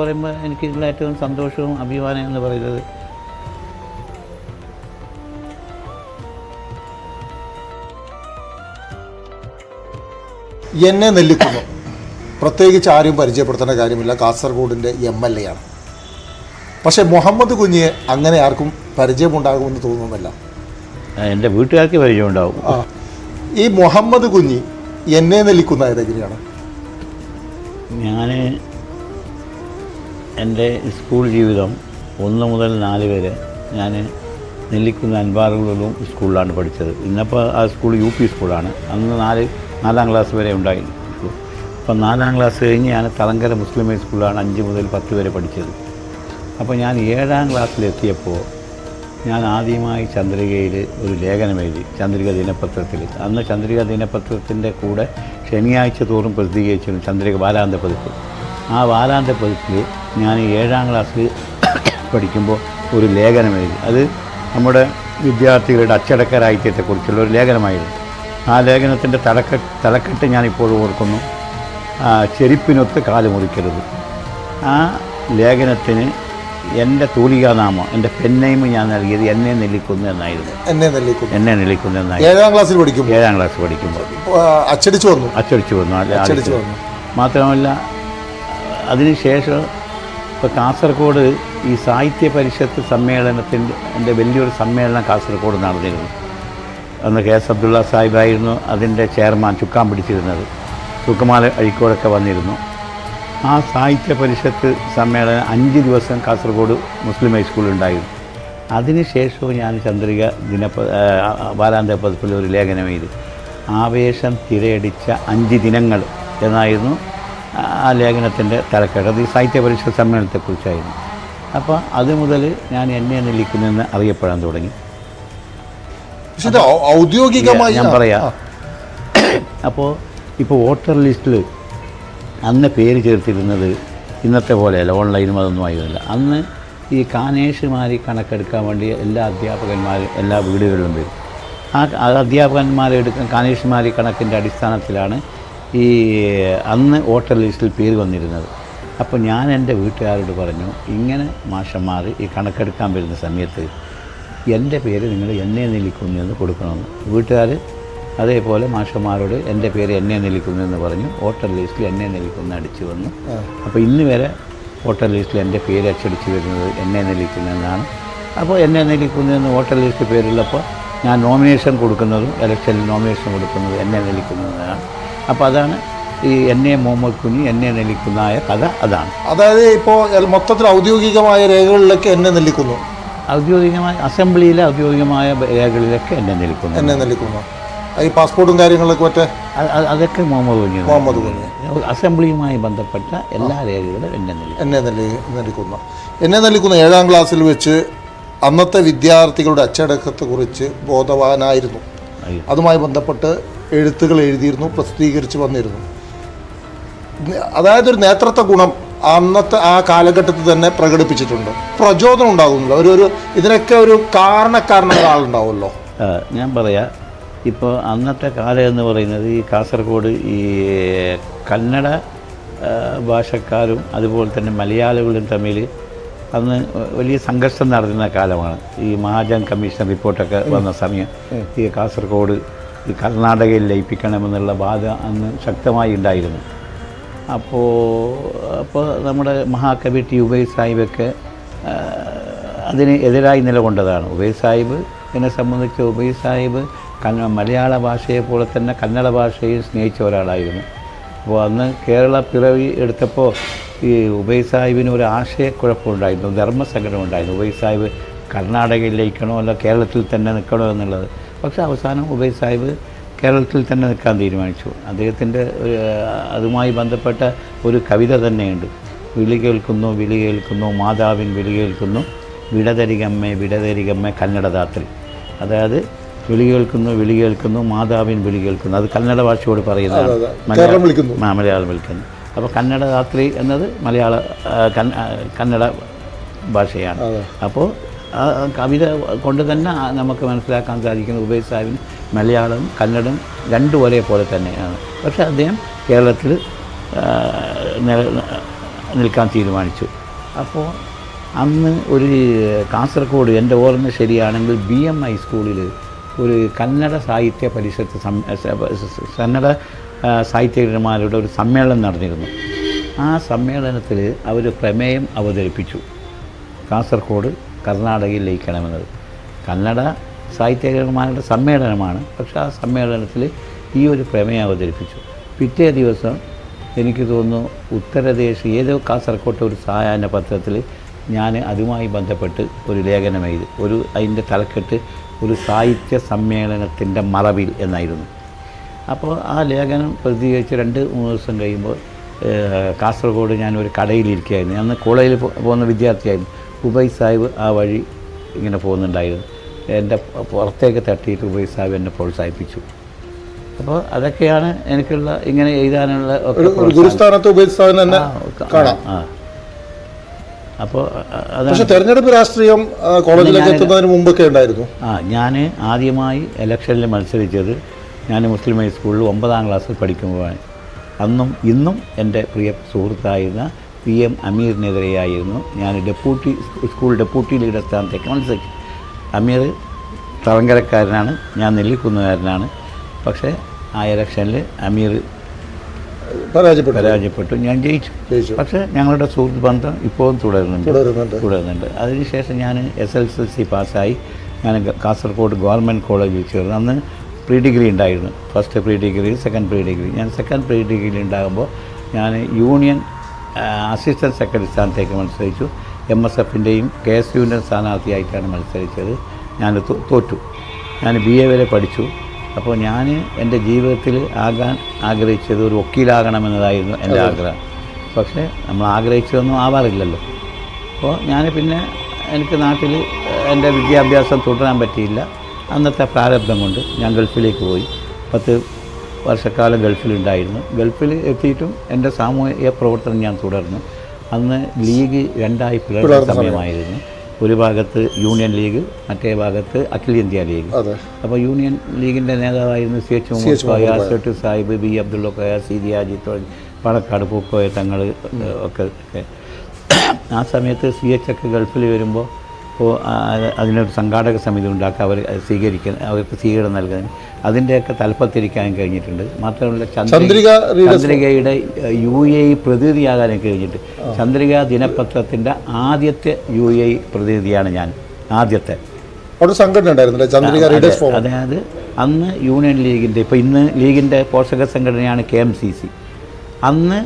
പറയുമ്പോൾ എനിക്ക് ഇതിൽ ഏറ്റവും സന്തോഷവും അഭിമാനം എന്ന് പറയുന്നത് എന്നെ നെല്ലിക്കുന്നു. പ്രത്യേകിച്ച് ആരും പരിചയപ്പെടുത്തേണ്ട കാര്യമില്ല. കാസർഗോഡിന്റെ എം എൽ എ ആണ് പക്ഷേ മുഹമ്മദ് കുഞ്ഞിയെ അങ്ങനെ ആർക്കും പരിചയമുണ്ടാകുമെന്ന് തോന്നുന്നില്ല. എന്റെ വീട്ടുകാർക്ക് പരിചയമുണ്ടാവും ആ ഈ മുഹമ്മദ് കുഞ്ഞി എന്നെ നെല്ലിക്കുന്ന ഏതെങ്ങനെയാണ് ഞാൻ എന്റെ സ്കൂൾ ജീവിതം ഒന്ന് മുതൽ നാല് വരെ ഞാൻ നെല്ലിക്കുന്ന് അൻപാറുകളിലും സ്കൂളിലാണ് പഠിച്ചത്. ഇന്നിപ്പോൾ ആ സ്കൂൾ യു പി സ്കൂളാണ്. അന്ന് നാല് നാലാം ക്ലാസ് വരെ ഉണ്ടായി അപ്പം നാലാം ക്ലാസ് കഴിഞ്ഞ് ഞാൻ തളങ്കര മുസ്ലിം ഹൈ സ്കൂളിലാണ് അഞ്ച് മുതൽ പത്ത് വരെ പഠിച്ചത്. അപ്പോൾ ഞാൻ ഏഴാം ക്ലാസ്സിലെത്തിയപ്പോൾ ഞാൻ ആദ്യമായി ചന്ദ്രികയിൽ ഒരു ലേഖനം എഴുതി ചന്ദ്രിക ദിനപത്രത്തിൽ. അന്ന് ചന്ദ്രിക ദിനപത്രത്തിന്റെ കൂടെ ശനിയാഴ്ച തോറും പ്രസിദ്ധീകരിച്ചിരുന്നു ചന്ദ്രിക ബാലാന്ത പതിപ്പ്. ആ ബാലാന്ത പതിപ്പിൽ ഞാൻ ഏഴാം ക്ലാസ്സിൽ പഠിക്കുമ്പോൾ ഒരു ലേഖനം എഴുതി. അത് നമ്മുടെ വിദ്യാർത്ഥികളുടെ അച്ചടക്ക രാഹിത്യത്തെക്കുറിച്ചുള്ള ഒരു ലേഖനമായിരുന്നു. ആ ലേഖനത്തിന്റെ തലക്കെ തലക്കെട്ട് ഞാനിപ്പോഴും ഓർക്കുന്നു. ചെരുപ്പിനൊത്ത് കാൽ മുറിക്കരുത്. ആ ലേഖനത്തിന് എന്റെ തൂലികാനാമം എന്റെ പെന്നെയും ഞാൻ നൽകിയത് എന്നെ നെല്ലിക്കുന്നു എന്നായിരുന്നു. എന്നെ നെല്ലിക്കുന്നു. എന്നെ നെല്ലിക്കുന്നു എന്നായിരുന്നു. ഏഴാം ക്ലാസ്സിൽ പഠിക്കും ഏഴാം ക്ലാസ് പഠിക്കുമ്പോൾ. അച്ചടിച്ചു വന്നു. അച്ചടിച്ചു വന്നു. മാത്രമല്ല അതിനുശേഷം ഇപ്പോൾ കാസർഗോഡ് ഈ സാഹിത്യ പരിഷത്ത് സമ്മേളനത്തിന്റെ എന്റെ വലിയൊരു സമ്മേളനം കാസർഗോഡ് നടന്നിരുന്നു. അന്ന് കെ എസ് അബ്ദുള്ള സാഹിബായിരുന്നു അതിന്റെ ചെയർമാൻ ചുക്കാൻ പിടിച്ചിരുന്നത്. ചുക്കുമാല അഴിക്കോടൊക്കെ വന്നിരുന്നു. ആ സാഹിത്യ പരിഷത്ത് സമ്മേളനം അഞ്ച് ദിവസം കാസർഗോഡ് മുസ്ലിം ഹൈസ്കൂളിൽ ഉണ്ടായിരുന്നു. അതിനുശേഷവും ഞാൻ ചന്ദ്രിക ദിനപ ബാലാന്ത പതിപ്പിൽ ഒരു ലേഖനം എഴുതി. ആവേശം തിരയടിച്ച അഞ്ച് ദിനങ്ങൾ എന്നായിരുന്നു ആ ലേഖനത്തിന്റെ തലക്കെട്ട് അത് ഈ സാഹിത്യ പരിഷത്ത് സമ്മേളനത്തെക്കുറിച്ചായിരുന്നു. അപ്പോൾ അത് മുതൽ ഞാൻ എന്നെ നെല്ലിക്കുന്നെന്ന് അറിയപ്പെടാൻ തുടങ്ങി. ഔദ്യോഗികമായി ഞാൻ പറയാം. അപ്പോൾ ഇപ്പോൾ വോട്ടർ ലിസ്റ്റിൽ അന്ന് പേര് ചേർത്തിരുന്നത് ഇന്നത്തെ പോലെയല്ല ഓൺലൈനും അതൊന്നും ആയിരുന്നില്ല. അന്ന് ഈ കാനേഷുമാരി കണക്കെടുക്കാൻ വേണ്ടി എല്ലാ അധ്യാപകന്മാരും എല്ലാ വീടുകളിലും വരും. ആ ആ അധ്യാപകന്മാരെ എടുക്കാൻ കാനേഷുമാരി കണക്കിന്റെ അടിസ്ഥാനത്തിലാണ് ഈ അന്ന് വോട്ടർ ലിസ്റ്റിൽ പേര് വന്നിരുന്നത്. അപ്പോൾ ഞാൻ എന്റെ വീട്ടുകാരോട് പറഞ്ഞു ഇങ്ങനെ മാഷന്മാർ ഈ കണക്കെടുക്കാൻ വരുന്ന സമയത്ത് എന്റെ പേര് നിങ്ങൾ എന്നെ നെല്ലിക്കുന്നു എന്ന് കൊടുക്കണമെന്ന്. വീട്ടുകാർ അതേപോലെ മാഷന്മാരോട് എന്റെ പേര് എന്നെ നെല്ലിക്കുന്നു എന്ന് പറഞ്ഞു വോട്ടർ ലിസ്റ്റിൽ എന്നെ നെല്ലിക്കുന്നു അടിച്ചു വന്നു. അപ്പോൾ ഇന്ന് വരെ വോട്ടർ ലിസ്റ്റിൽ എന്റെ പേര് അച്ചടിച്ച് വരുന്നത് എന്നെ നെല്ലിക്കുന്നു എന്നാണ്. അപ്പോൾ എന്നെ നെല്ലിക്കുന്നു എന്ന് വോട്ടർ ലിസ്റ്റ് പേരുള്ളപ്പോൾ ഞാൻ നോമിനേഷൻ കൊടുക്കുന്നതും ഇലക്ഷനിൽ നോമിനേഷൻ കൊടുക്കുന്നതും എന്നെ നെല്ലിക്കുന്നു എന്നതാണ് അപ്പോൾ അതാണ് ഈ എന്നെ മുഹമ്മദ് കുഞ്ഞി എന്നെ നെല്ലിക്കുന്നായ കഥ അതാണ്. അതായത് ഇപ്പോൾ മൊത്തത്തിൽ ഔദ്യോഗികമായ രേഖകളിലൊക്കെ എന്നെ നെല്ലിക്കുന്നു. ഔദ്യോഗികമായ അസംബ്ലിയിലെ ഔദ്യോഗികമായ രേഖകളിലൊക്കെ എന്നെ നെല്ലിക്കുന്നു. എന്നെ നെല്ലിക്കുന്നു. ഈ പാസ്പോർട്ടും കാര്യങ്ങളൊക്കെ മറ്റേ? അതൊക്കെ മുഹമ്മദ് കുഞ്ഞി മുഹമ്മദ് കുഞ്ഞി അസംബ്ലിയുമായി ബന്ധപ്പെട്ട എല്ലാ രേഖകളും എന്നെ നെല്ലി എന്നെ നെല്ലി നെല്ലിക്കുന്ന. എന്നെ നെല്ലിക്കുന്ന ഏഴാം ക്ലാസ്സിൽ വെച്ച് അന്നത്തെ വിദ്യാർത്ഥികളുടെ അച്ചടക്കത്തെക്കുറിച്ച് ബോധവാനായിരുന്നു. അതുമായി ബന്ധപ്പെട്ട് എഴുത്തുകൾ എഴുതിയിരുന്നു പ്രസിദ്ധീകരിച്ച് വന്നിരുന്നു. അതായത് ഒരു നേതൃത്വ ഗുണം അന്നത്തെ ആ കാലഘട്ടത്തിൽ തന്നെ പ്രകടിപ്പിച്ചിട്ടുണ്ട്. പ്രചോദനം ഉണ്ടാകുന്നില്ല. ഒരു ഒരു ഇതിനൊക്കെ ഒരു കാരണക്കാരന ഒരാളുണ്ടാവുമല്ലോ. ഞാൻ പറയാ ഇപ്പോൾ അന്നത്തെ കാലം എന്ന് പറയുന്നത് ഈ കാസർഗോഡ് ഈ കന്നഡ ഭാഷക്കാരും അതുപോലെ തന്നെ മലയാളികളും തമ്മിൽ അന്ന് വലിയ സംഘർഷം നടത്തുന്ന കാലമാണ്. ഈ മഹാജൻ കമ്മീഷൻ റിപ്പോർട്ടൊക്കെ വന്ന സമയം ഈ കാസർഗോഡ് കർണാടകയിൽ ലയിപ്പിക്കണമെന്നുള്ള ബാധ അന്ന് ശക്തമായി ഉണ്ടായിരുന്നു. അപ്പോൾ അപ്പോൾ നമ്മുടെ മഹാകവി ടി ഉബൈ സാഹിബൊക്കെ അതിന് എതിരായി നിലകൊണ്ടതാണ്. ഉബൈ സാഹിബ് എന്നെ സംബന്ധിച്ച് ഉബൈ സാഹിബ് കന്ന മലയാള ഭാഷയെ പോലെ തന്നെ കന്നഡ ഭാഷയെ സ്നേഹിച്ച ഒരാളായിരുന്നു. അപ്പോൾ അന്ന് കേരള പിറവി എടുത്തപ്പോൾ ഈ ഉബൈ സാഹിബിന് ഒരു ആശയക്കുഴപ്പമുണ്ടായിരുന്നു ധർമ്മസങ്കടം ഉണ്ടായിരുന്നു ഉബൈ സാഹിബ് കർണാടകയിൽ ലയിക്കണോ അല്ല കേരളത്തിൽ തന്നെ നിൽക്കണോ എന്നുള്ളത് പക്ഷേ അവസാനം ഉബൈ സാഹിബ് കേരളത്തിൽ തന്നെ നിൽക്കാൻ തീരുമാനിച്ചു. അദ്ദേഹത്തിന്റെ അതുമായി ബന്ധപ്പെട്ട ഒരു കവിത തന്നെയുണ്ട്. വിളി കേൾക്കുന്നു വിളി കേൾക്കുന്നു മാതാവിൻ വിളി കേൾക്കുന്നു. വിടതരികമ്മേ വിടതരികമ്മേ കന്നഡദാത്രി അതായത് വിളി കേൾക്കുന്നു വിളി കേൾക്കുന്നു മാതാവിൻ വിളി കേൾക്കുന്നു. അത് കന്നഡ ഭാഷയോട് പറയുന്നതാണ്. മലയാളം- വിളിക്കുന്നു. ആ, മലയാളം വിളിക്കുന്നു. അപ്പോൾ കന്നഡദാത്രി എന്നത് മലയാള കന്നഡ ഭാഷയാണ്. അപ്പോൾ കവിത കൊണ്ട് തന്നെ നമുക്ക് മനസ്സിലാക്കാൻ സാധിക്കുന്നത് ഉബൈ സാഹിബിന് മലയാളം കന്നഡം രണ്ടും ഒരേപോലെ തന്നെയാണ്. പക്ഷേ അദ്ദേഹം കേരളത്തിൽ നിൽക്കാൻ തീരുമാനിച്ചു. അപ്പോൾ അന്ന് ഒരു കാസർഗോഡ് എന്റെ ഓർമ്മ ശരിയാണെങ്കിൽ ബി എം ഐ സ്കൂളിൽ ഒരു കന്നഡ സാഹിത്യ പരിഷത്ത് കന്നഡ സാഹിത്യകന്മാരുടെ ഒരു സമ്മേളനം നടന്നിരുന്നു. ആ സമ്മേളനത്തിൽ അവർ പ്രമേയം അവതരിപ്പിച്ചു. കാസർഗോഡ് കർണാടകയിൽ ലയിക്കണമെന്നത് കന്നഡ സാഹിത്യകാരന്മാരുടെ സമ്മേളനമാണ്. പക്ഷേ ആ സമ്മേളനത്തിൽ ഈ ഒരു പ്രമേയം അവതരിപ്പിച്ചു. പിറ്റേ ദിവസം എനിക്ക് തോന്നുന്നു ഉത്തരദേശ് ഏതോ കാസർകോട്ടെ ഒരു സായാഹ്ന പത്രത്തിൽ ഞാൻ അതുമായി ബന്ധപ്പെട്ട് ഒരു ലേഖനം എഴുതി ഒരു അതിന്റെ തലക്കെട്ട് ഒരു സാഹിത്യ സമ്മേളനത്തിന്റെ മറവിൽ എന്നായിരുന്നു. അപ്പോൾ ആ ലേഖനം പ്രസിദ്ധീകരിച്ച് രണ്ട് മൂന്ന് ദിവസം കഴിയുമ്പോൾ കാസർഗോഡ് ഞാൻ ഒരു കടയിലിരിക്കുകയായിരുന്നു. അന്ന് കോളേജിൽ പോകുന്ന വിദ്യാർത്ഥിയായിരുന്നു. ഉബൈ സാഹിബ് ആ വഴി ഇങ്ങനെ പോകുന്നുണ്ടായിരുന്നു. എന്റെ പുറത്തേക്ക് തട്ടിയിട്ട് ഉബൈ സാഹിബ് എന്നെ പ്രോത്സാഹിപ്പിച്ചു. അപ്പോൾ അതൊക്കെയാണ് എനിക്കുള്ള ഇങ്ങനെ എഴുതാനുള്ള. ഗുരുസ്ഥാനത്ത് തന്നെ കാണാം. ആ അപ്പോൾ പക്ഷെ തെരഞ്ഞെടുപ്പ് രാഷ്ട്രീയം കോളേജിലേക്ക് എത്തുന്നതിന് മുമ്പൊക്കെ ഉണ്ടായിരുന്നു. ആ ഞാൻ ആദ്യമായി ഇലക്ഷനിൽ മത്സരിച്ചത് ഞാൻ മുസ്ലിം ഹൈസ്കൂളിൽ ഒമ്പതാം ക്ലാസ്സിൽ പഠിക്കുമ്പോഴാണ്. അന്നും ഇന്നും എന്റെ പ്രിയ സുഹൃത്തായിരുന്ന പി എം അമീറിനെതിരെയായിരുന്നു. ഞാൻ ഡെപ്യൂട്ടി സ്കൂൾ ഡെപ്യൂട്ടി ലീഡർ സ്ഥാനത്തേക്ക് മത്സരിച്ചു അമീർ തളങ്കരക്കാരനാണ്. ഞാൻ നെല്ലിക്കുന്നുകാരനാണ്. പക്ഷേ ആ ഇലക്ഷനിൽ അമീർ പരാജയപ്പെട്ടു. പരാജയപ്പെട്ടു. ഞാൻ ജയിച്ചു. പക്ഷേ ഞങ്ങളുടെ സുഹൃത്ത് ബന്ധം ഇപ്പോഴും തുടരുന്നുണ്ട്. തുടരുന്നുണ്ട്. അതിനുശേഷം ഞാൻ എസ് എൽ എൽ സി പാസ്സായി. ഞാൻ കാസർഗോഡ് ഗവൺമെന്റ് കോളേജിൽ ചേർന്നു. അന്ന് പ്രീ ഡിഗ്രി ഉണ്ടായിരുന്നു. First pre degree second pre degree. ഞാൻ സെക്കൻഡ് പ്രീ ഡിഗ്രി ഉണ്ടാകുമ്പോൾ ഞാൻ യൂണിയൻ അസിസ്റ്റന്റ് സെക്രട്ടറി സ്ഥാനത്തേക്ക് മത്സരിച്ചു. എം എസ് എഫിന്റെയും കെ എസ് യുവിന്റെ സ്ഥാനാർത്ഥിയായിട്ടാണ് മത്സരിച്ചത്. ഞാൻ തോറ്റു. ഞാൻ ബി എ വരെ പഠിച്ചു. അപ്പോൾ ഞാൻ എന്റെ ജീവിതത്തിൽ ആകാൻ ആഗ്രഹിച്ചത് ഒരു വക്കീലാകണമെന്നതായിരുന്നു എന്റെ ആഗ്രഹം. പക്ഷേ നമ്മൾ ആഗ്രഹിച്ചതൊന്നും ആവാറില്ലല്ലോ. അപ്പോൾ ഞാൻ പിന്നെ എനിക്ക് നാട്ടിൽ എന്റെ വിദ്യാഭ്യാസം തുടരാൻ പറ്റിയില്ല. അന്നത്തെ പ്രാരബ്ധം കൊണ്ട് ഞാൻ ഗൾഫിലേക്ക് പോയി. പത്ത് വർഷക്കാലം ഗൾഫിലുണ്ടായിരുന്നു ഗൾഫിൽ എത്തിയിട്ടും എന്റെ സാമൂഹിക പ്രവർത്തനം ഞാൻ തുടർന്നു. അന്ന് ലീഗ് രണ്ടായി പിളർന്ന സമയമായിരുന്നു. ഒരു ഭാഗത്ത് യൂണിയൻ ലീഗ് മറ്റേ ഭാഗത്ത് അഖിലേന്ത്യാ ലീഗ്. അപ്പോൾ യൂണിയൻ ലീഗിന്റെ നേതാവായിരുന്നു C H Muhammad Koya Sait Sahib B Abdulla Koya C G ആജി തുടങ്ങി പാണക്കാട് പൂക്കോയ തങ്ങൾ ഒക്കെ ഒക്കെ. ആ സമയത്ത് സി എച്ച് ഒക്കെ ഗൾഫിൽ വരുമ്പോൾ അതിനൊരു സംഘാടക സമിതി ഉണ്ടാക്കുക അവർ സ്വീകരിക്കുന്ന അവർക്ക് സ്വീകരണം നൽകാൻ അതിന്റെയൊക്കെ തലപ്പത്തിരിക്കാൻ കഴിഞ്ഞിട്ടുണ്ട്. മാത്രമല്ല ചന്ദ്രിക ചന്ദ്രികയുടെ യു എ ഇ പ്രതിനിധിയാകാൻ കഴിഞ്ഞിട്ട്. ചന്ദ്രിക ദിനപത്രത്തിന്റെ ആദ്യത്തെ യു എ പ്രതിനിധിയാണ് ഞാൻ. ആദ്യത്തെ. അവിടെ സംഘടന ഉണ്ടായിരുന്നില്ലേ? ചന്ദ്രിക റീഡേഴ്സ് ഫോം അതായത് അന്ന് യൂണിയൻ ലീഗിന്റെ ഇപ്പോൾ ഇന്ന് ലീഗിന്റെ പോഷക സംഘടനയാണ് കെ എം സി സി. അന്ന്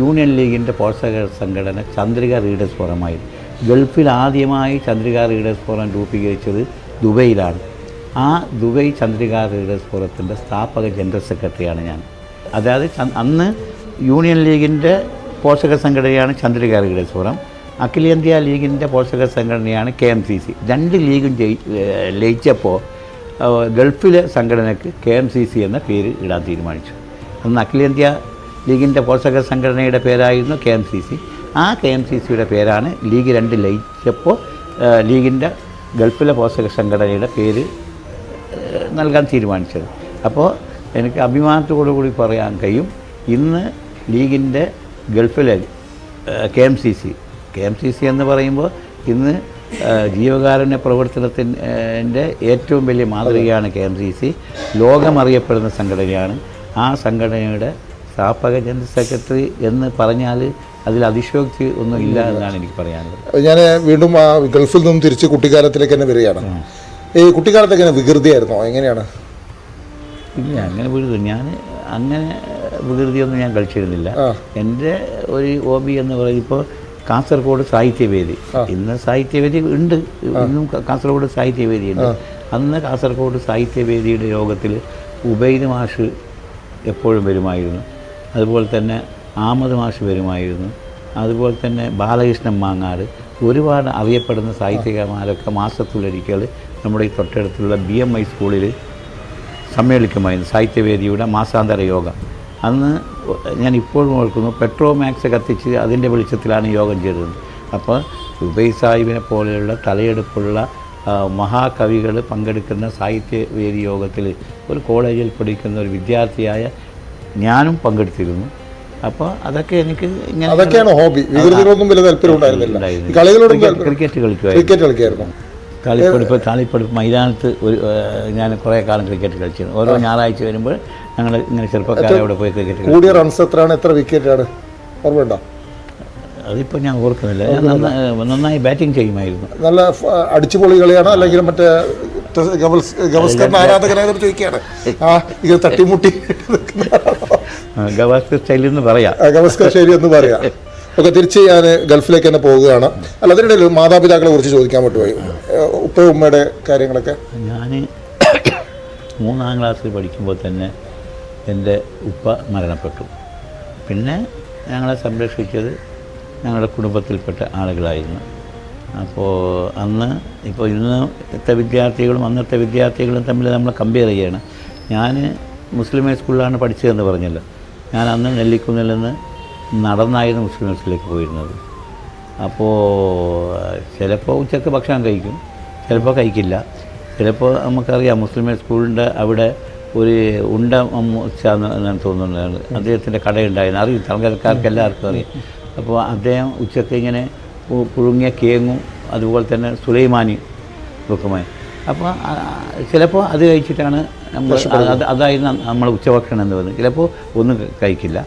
യൂണിയൻ ലീഗിന്റെ പോഷക സംഘടന ചന്ദ്രിക റീഡേഴ്സ് ഫോറമായിരുന്നു ഗൾഫിൽ ആദ്യമായി ചന്ദ്രിക റീഡേഴ്സ് ഫോറം രൂപീകരിച്ചത് ദുബൈയിലാണ്. ആ ദുബൈ ചന്ദ്രിക റീഡേഴ്സ് ഫോറത്തിന്റെ സ്ഥാപക ജനറൽ സെക്രട്ടറിയാണ് ഞാൻ. അതായത് അന്ന് യൂണിയൻ ലീഗിന്റെ പോഷക സംഘടനയാണ് ചന്ദ്രിക റീഡേഴ്സ് ഫോറം അഖിലേന്ത്യാ ലീഗിന്റെ പോഷക സംഘടനയാണ് കെ എം സി സി. രണ്ട് ലീഗും ജയി ലയിച്ചപ്പോൾ ഗൾഫിലെ സംഘടനയ്ക്ക് കെ എം സി സി എന്ന പേര് ഇടാൻ തീരുമാനിച്ചു. അന്ന് അഖിലേന്ത്യാ ലീഗിന്റെ പോഷക സംഘടനയുടെ പേരായിരുന്നു കെ എം സി സി. ആ കെ എം സി സിയുടെ പേരാണ് ലീഗ് രണ്ട് ലയിച്ചപ്പോൾ ലീഗിന്റെ ഗൾഫിലെ പോഷക സംഘടനയുടെ പേര് നൽകാൻ തീരുമാനിച്ചത്. അപ്പോൾ എനിക്ക് അഭിമാനത്തോടു കൂടി പറയാൻ കഴിയും ഇന്ന് ലീഗിന്റെ ഗൾഫിലെ K M C C K M C C എന്ന് പറയുമ്പോൾ ഇന്ന് ജീവകാരുണ്യ പ്രവർത്തനത്തിന്റെ ഏറ്റവും വലിയ മാതൃകയാണ് കെ എം സി സി ലോകമറിയപ്പെടുന്ന സംഘടനയാണ്. ആ സംഘടനയുടെ സ്ഥാപക ജനറൽ സെക്രട്ടറി എന്ന് പറഞ്ഞാൽ അതിൽ അതിശോക്തി ഒന്നും ഇല്ല എന്നാണ് എനിക്ക് പറയാനുള്ളത്. ഞാൻ വീണ്ടും ആ ഗൾഫിൽ നിന്നും തിരിച്ച് കുട്ടിക്കാലത്തിലേക്ക് തന്നെ വരികയാണ്. ഈ കുട്ടിക്കാലത്ത് എങ്ങനെ വികൃതിയായിരുന്നോ? എങ്ങനെയാണ്? ഇല്ല അങ്ങനെ വികൃതി. ഞാൻ അങ്ങനെ വികൃതിയൊന്നും ഞാൻ കളിച്ചിരുന്നില്ല. എന്റെ ഒരു ഹോബി എന്ന് പറയുന്നത് ഇപ്പോൾ കാസർഗോഡ് സാഹിത്യവേദി. ഇന്ന് സാഹിത്യവേദി ഉണ്ട്. ഇന്നും കാസർഗോഡ് സാഹിത്യവേദി ഉണ്ട്. അന്ന് കാസർഗോഡ് സാഹിത്യവേദിയുടെ യോഗത്തിൽ ഉബൈദ് മാഷ് എപ്പോഴും വരുമായിരുന്നു. അതുപോലെ തന്നെ ആമത് മാഷ് വരുമായിരുന്നു. അതുപോലെ തന്നെ ബാലകൃഷ്ണൻ മാങ്ങാട്. ഒരുപാട് അറിയപ്പെടുന്ന സാഹിത്യകാരന്മാരൊക്കെ മാസത്തിലൊരിക്കൽ നമ്മുടെ ഈ തൊട്ടടുത്തുള്ള ബി എം ഐ സ്കൂളിൽ സമ്മേളിക്കുമായിരുന്നു സാഹിത്യവേദിയുടെ മാസാന്തര യോഗം. അന്ന് ഞാൻ ഇപ്പോഴും ഓർക്കുന്നു പെട്രോ മാക്സ് കത്തിച്ച് അതിന്റെ വെളിച്ചത്തിലാണ് യോഗം ചെയ്തത്. അപ്പോൾ ഉബൈ സാഹിബിനെ പോലെയുള്ള തലയെടുപ്പുള്ള മഹാകവികൾ പങ്കെടുക്കുന്ന സാഹിത്യവേദി യോഗത്തിൽ ഒരു കോളേജിൽ പഠിക്കുന്ന ഒരു വിദ്യാർത്ഥിയായ ഞാനും പങ്കെടുത്തിരുന്നു. അപ്പോൾ അതൊക്കെ എനിക്ക് അതൊക്കെയാണ് ഹോബി. വികൃതികളൊന്നും വലിയ താല്പര്യം ഉണ്ടായിരുന്നില്ല. ക്രിക്കറ്റ് കളിക്കുമായിരുന്നു. താളിപ്പടിപ്പ് തളിപ്പടുപ്പ് മൈതാനത്ത് ഒരു ഞാൻ കുറേ കാലം ക്രിക്കറ്റ് കളിച്ചിരുന്നു. ഓരോ ഞായറാഴ്ച വരുമ്പോൾ ഞങ്ങൾ ഇങ്ങനെ ചെറുപ്പക്കാരെ അവിടെ പോയി ക്രിക്കറ്റ് കൂടിയ റൺസ് എത്രയാണ്? എത്ര വിക്കറ്റാണ് ഓർമ്മയുണ്ടോ? അതിപ്പോൾ ഞാൻ ഓർക്കുന്നില്ല. നന്നായി ബാറ്റിംഗ് ചെയ്യുമായിരുന്നു. നല്ല അടിച്ചുപൊളി കളിയാണോ? അല്ലെങ്കിൽ മറ്റേ ഗവസ്കറിന്റെ ആരാധകനായതെന്ന് ചോദിക്കുകയാണ്. ആ ഇത് തട്ടിമുട്ടി ആ, ഗവാസ്കർ ശൈലി എന്ന് പറയാം. ഗവാസ്കർ ശരി എന്ന് പറയാം. ഒക്കെ തിരിച്ച് ഞാൻ ഗൾഫിലേക്ക് തന്നെ പോവുകയാണ് അല്ല അതിനിടയിൽ മാതാപിതാക്കളെ കുറിച്ച് ചോദിക്കാൻ പറ്റുമോ? ഉപ്പ ഉമ്മയുടെ കാര്യങ്ങളൊക്കെ? ഞാൻ മൂന്നാം ക്ലാസ്സിൽ പഠിക്കുമ്പോൾ തന്നെ എന്റെ ഉപ്പ മരണപ്പെട്ടു. പിന്നെ ഞങ്ങളെ സംരക്ഷിച്ചത് ഞങ്ങളുടെ കുടുംബത്തിൽപ്പെട്ട ആളുകളായിരുന്നു. അപ്പോൾ അന്ന് ഇപ്പോൾ ഇന്നത്തെ വിദ്യാർത്ഥികളും അന്നത്തെ വിദ്യാർത്ഥികളും തമ്മിൽ നമ്മൾ കമ്പയർ ചെയ്യണം. ഞാൻ മുസ്ലിം സ്കൂളിലാണ് പഠിച്ചതെന്ന് പറഞ്ഞല്ലോ. ഞാൻ അന്ന് നെല്ലിക്കുന്നിൽ നിന്ന് നടന്നായിരുന്നു മുസ്ലിം സ്കൂളിലേക്ക് പോയിരുന്നത്. അപ്പോൾ ചിലപ്പോൾ ഉച്ചയ്ക്ക് ഭക്ഷണം കഴിക്കും ചിലപ്പോൾ കഴിക്കില്ല. ചിലപ്പോൾ നമുക്കറിയാം മുസ്ലിം സ്കൂളിന്റെ അവിടെ ഒരു ഉണ്ട ഞാൻ തോന്നുന്നതാണ് അദ്ദേഹത്തിന്റെ കടയുണ്ടായിരുന്നു. അറിയും തലങ്കരക്കാർക്ക് എല്ലാവർക്കും അറിയാം. അപ്പോൾ അദ്ദേഹം ഉച്ചയ്ക്ക് ഇങ്ങനെ പുഴുങ്ങിയ കേങ്ങും അതുപോലെ തന്നെ സുലൈമാനി വെക്കുമായി അപ്പോൾ ചിലപ്പോൾ അത് കഴിച്ചിട്ടാണ് നമ്മൾ അത് അതായിരുന്നു നമ്മൾ ഉച്ചഭക്ഷണം എന്ന് പറയുന്നത്. ചിലപ്പോൾ ഒന്നും കഴിക്കില്ല.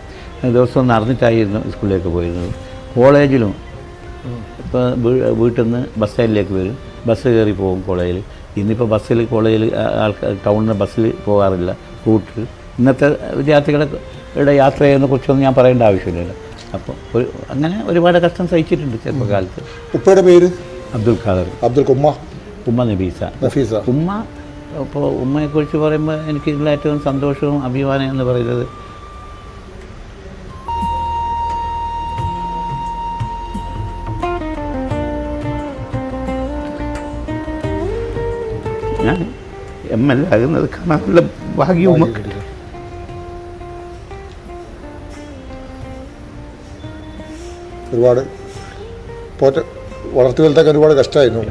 ദിവസവും നടന്നിട്ടായിരുന്നു സ്കൂളിലേക്ക് പോയിരുന്നത്. കോളേജിലും ഇപ്പോൾ വീട്ടിൽ നിന്ന് ബസ് സ്റ്റാൻഡിലേക്ക് വരും. ബസ് കയറി പോകും കോളേജിൽ ഇന്നിപ്പോൾ ബസ്സിൽ കോളേജിൽ ആൾക്കാർ ടൗണിൽ ബസ്സിൽ പോകാറില്ല. കൂട്ടിൽ ഇന്നത്തെ വിദ്യാർത്ഥികളുടെ യാത്ര ചെയ്യുന്ന കുറിച്ചൊന്നും ഞാൻ പറയേണ്ട ആവശ്യമില്ല അപ്പോൾ ഒരു അങ്ങനെ ഒരുപാട് കഷ്ടം സഹിച്ചിട്ടുണ്ട് ചെറുപ്പകാലത്ത്. ഉപ്പയുടെ പേര്? അബ്ദുൽ ഖാദർ. അബ്ദുൽ ഉമ്മ? ഉമ്മ നബീസ. നഫീസ ഉമ്മ ഇപ്പോൾ ഉമ്മയെക്കുറിച്ച് പറയുമ്പോൾ എനിക്ക് ഇതിൽ ഏറ്റവും സന്തോഷവും അഭിമാനം എന്ന് പറയുന്നത് ഞാൻ എം എൽ എ ആകുന്നത് കാണാനുള്ള ഭാഗ്യവും ഒക്കെ. ഒരുപാട് പോറ്റ വളർത്തി വലുതൊക്കെ ഒരുപാട് കഷ്ടമായിരുന്നു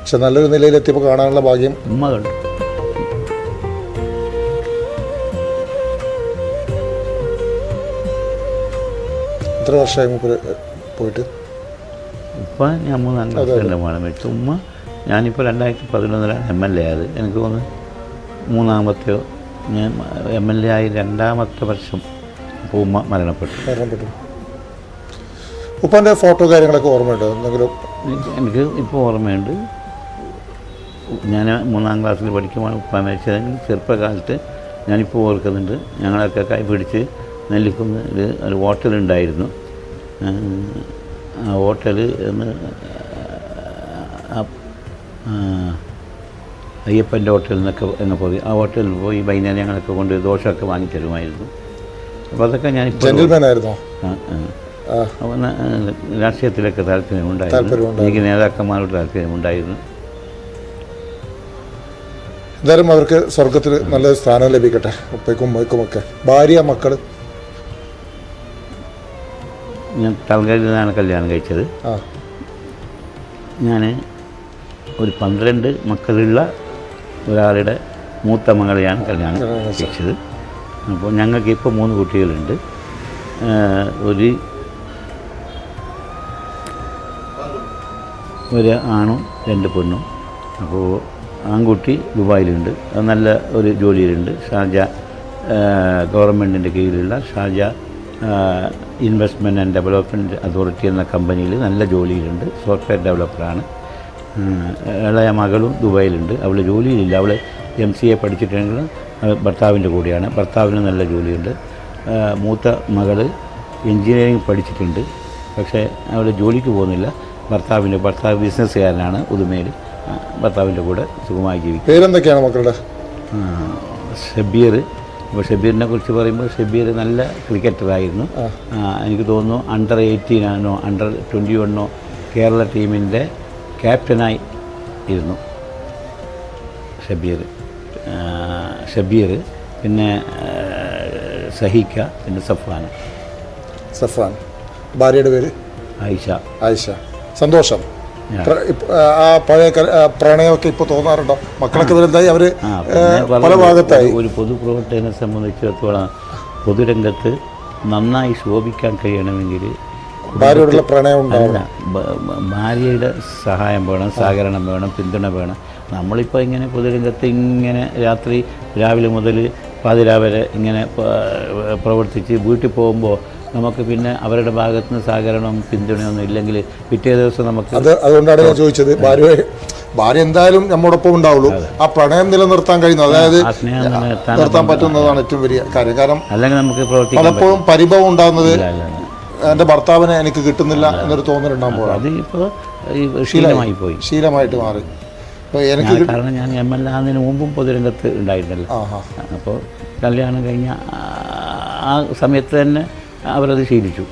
പക്ഷെ നല്ലൊരു നിലയിലെത്തിയപ്പോൾ കാണാനുള്ള ഭാഗ്യം ഉമ്മ കണ്ടു. എത്ര വർഷമായി മൂപ്പര് പോയിട്ട്? ഇപ്പം ഞാൻ മൂന്നാം ക്ലാസ്സിന്റെ മോളെ വെച്ചു ഉമ്മ ഞാനിപ്പോൾ രണ്ടായിരത്തി പതിനൊന്നിലാണ് എം എൽ എ ആയത്. എനിക്ക് തോന്നുന്നു മൂന്നാമത്തെയോ ഞാൻ എം എൽ എ ആയി രണ്ടാമത്തെ വർഷം ഉമ്മ മരണപ്പെട്ടു. മരണപ്പെട്ടു. ഉപ്പാന്റെ ഫോട്ടോ കാര്യങ്ങളൊക്കെ ഓർമ്മയുണ്ട്? എന്തെങ്കിലും? എനിക്ക് ഇപ്പോൾ ഓർമ്മയുണ്ട്. ഞാൻ മൂന്നാം ക്ലാസ്സിൽ പഠിക്കുമ്പോൾ ഉപ്പ മരിച്ചതെങ്കിൽ ചെറുപ്പകാലത്ത് ഞാനിപ്പോൾ ഓർക്കുന്നുണ്ട്. ഞങ്ങളൊക്കെ കൈ പിടിച്ച് നെല്ലിക്കുന്ന ഒരു ഹോട്ടലുണ്ടായിരുന്നു ആ, ആ ഹോട്ടൽ എന്ന് അയ്യപ്പന്റെ ഹോട്ടലിൽ നിന്നൊക്കെ അങ്ങ് പോയി. ആ ഹോട്ടലിൽ പോയി വൈകുന്നേരം ഞങ്ങളൊക്കെ കൊണ്ട് ദോശമൊക്കെ വാങ്ങി തരുമായിരുന്നു. അപ്പോൾ അതൊക്കെ ഞാൻ രാഷ്ട്രീയത്തിലൊക്കെ താല്പര്യമുണ്ടായിരുന്നു. എനിക്ക് നേതാക്കന്മാരോട് താല്പര്യമുണ്ടായിരുന്നു. എന്തായാലും അവർക്ക് സ്വർഗത്തിൽ നല്ലൊരു സ്ഥാനം ലഭിക്കട്ടെ. ഉപ്പയ്ക്കും ഉമ്മയ്ക്കും ഒക്കെ. ഭാര്യ മക്കൾ ഞാൻ തലങ്കയിൽ നിന്നാണ് കല്യാണം കഴിച്ചത്. ഞാൻ ഒരു പന്ത്രണ്ട് മക്കളുള്ള ഒരാളുടെ മൂത്ത മകളെയാണ് കല്യാണം കഴിച്ചത്. അപ്പോൾ ഞങ്ങൾക്ക് ഇപ്പോൾ മൂന്ന് കുട്ടികളുണ്ട്. ഒരു ഒരു ആണും രണ്ട് പെണ്ണും. അപ്പോൾ ആൺകുട്ടി ദുബായിലുണ്ട്. അത് നല്ല ഒരു ജോലിയിലുണ്ട്. ഷാർജ ഗവൺമെന്റിന്റെ കീഴിലുള്ള Sharjah investment and development authority എന്ന കമ്പനിയിൽ നല്ല ജോലിയിലുണ്ട്. സോഫ്റ്റ്വെയർ ഡെവലപ്പറാണ് ഇളയ മകളും ദുബായിലുണ്ട്. അവൾ ജോലിയിലില്ല. അവൾ എം സി എ പഠിച്ചിട്ടുണ്ടെങ്കിൽ ഭർത്താവിന്റെ കൂടെയാണ്. ഭർത്താവിന് നല്ല ജോലിയുണ്ട്. മൂത്ത മകൾ എൻജിനീയറിങ് പഠിച്ചിട്ടുണ്ട്. പക്ഷേ അവൾ ജോലിക്ക് പോകുന്നില്ല. ഭർത്താവിന്റെ ഭർത്താവ് ബിസിനസ്സുകാരനാണ് ഉദുമയിൽ ഭർത്താവിന്റെ കൂടെ സുഖമായി ജീവിക്കും പേരെന്തൊക്കെയാണ് മക്കളുടെ? ഷബീർ. ഇപ്പോൾ ഷബീറിനെ കുറിച്ച് പറയുമ്പോൾ ഷബീർ നല്ല ക്രിക്കറ്ററായിരുന്നു. എനിക്ക് തോന്നുന്നു അണ്ടർ എയ്റ്റീൻ ആണോ അണ്ടർ ട്വന്റി വണ്ണോ കേരള ടീമിന്റെ ക്യാപ്റ്റനായി ഇരുന്നു. ഷബീർ ഷബീർ പിന്നെ സഹിക്ക പിന്നെ സഫാന സഫാൻ ഭാര്യയുടെ പേര്? ആയിഷ. ആയിഷ. സന്തോഷം. ആ. പഴയ പ്രണയമൊക്കെ ഇപ്പോൾ തോന്നാറുണ്ടോ? മക്കളൊക്കെ വലുതായി അവർ പല ഭാഗത്തായി. ഒരു- ഒരു പൊതുപ്രവർത്തകനെ സംബന്ധിച്ചിടത്തോളം പൊതുരംഗത്ത് നന്നായി ശോഭിക്കാൻ കഴിയണമെങ്കിൽ ഭാര്യയോടുള്ള പ്രണയം ഉണ്ടാവില്ല ഭാര്യയുടെ സഹായം വേണം സഹകരണം വേണം പിന്തുണ വേണം. നമ്മളിപ്പോൾ ഇങ്ങനെ പൊതുരംഗത്ത് ഇങ്ങനെ രാത്രി രാവിലെ മുതൽ പാതിരാവിലെ ഇങ്ങനെ പ്രവർത്തിച്ച് വീട്ടിൽ പോകുമ്പോൾ നമുക്ക് പിന്നെ അവരുടെ ഭാഗത്ത് നിന്ന് സഹകരണവും പിന്തുണയൊന്നും ഇല്ലെങ്കിൽ പിറ്റേ ദിവസം നമുക്ക് അത് അതുകൊണ്ടാണ് ഞാൻ ചോദിച്ചത്. ഭാര്യ ഭാര്യ എന്തായാലും നമ്മോടൊപ്പം ഉണ്ടാവുള്ളൂ. ആ പ്രണയം നിലനിർത്താൻ കഴിയുന്നത് അതായത് നിർത്താൻ പറ്റുന്നതാണ് ഏറ്റവും വലിയ കാര്യം. കാരണം അല്ലെങ്കിൽ നമുക്ക് പലപ്പോഴും പരിഭവം ഉണ്ടാകുന്നത്. എന്റെ ഭർത്താവിനെ എനിക്ക് കിട്ടുന്നില്ല എന്നൊരു അത് ഇപ്പോൾ ശീലമായി. പോയി. ശീലമായിട്ട് മാറി. ഇപ്പോൾ എനിക്ക് കാരണം ഞാൻ എം എൽ ആകുന്നതിന് മുമ്പും പൊതുരംഗത്ത് ഉണ്ടായിരുന്നല്ലോ അപ്പോൾ കല്യാണം കഴിഞ്ഞ ആ സമയത്ത് തന്നെ അവരത് ശീലിച്ചു.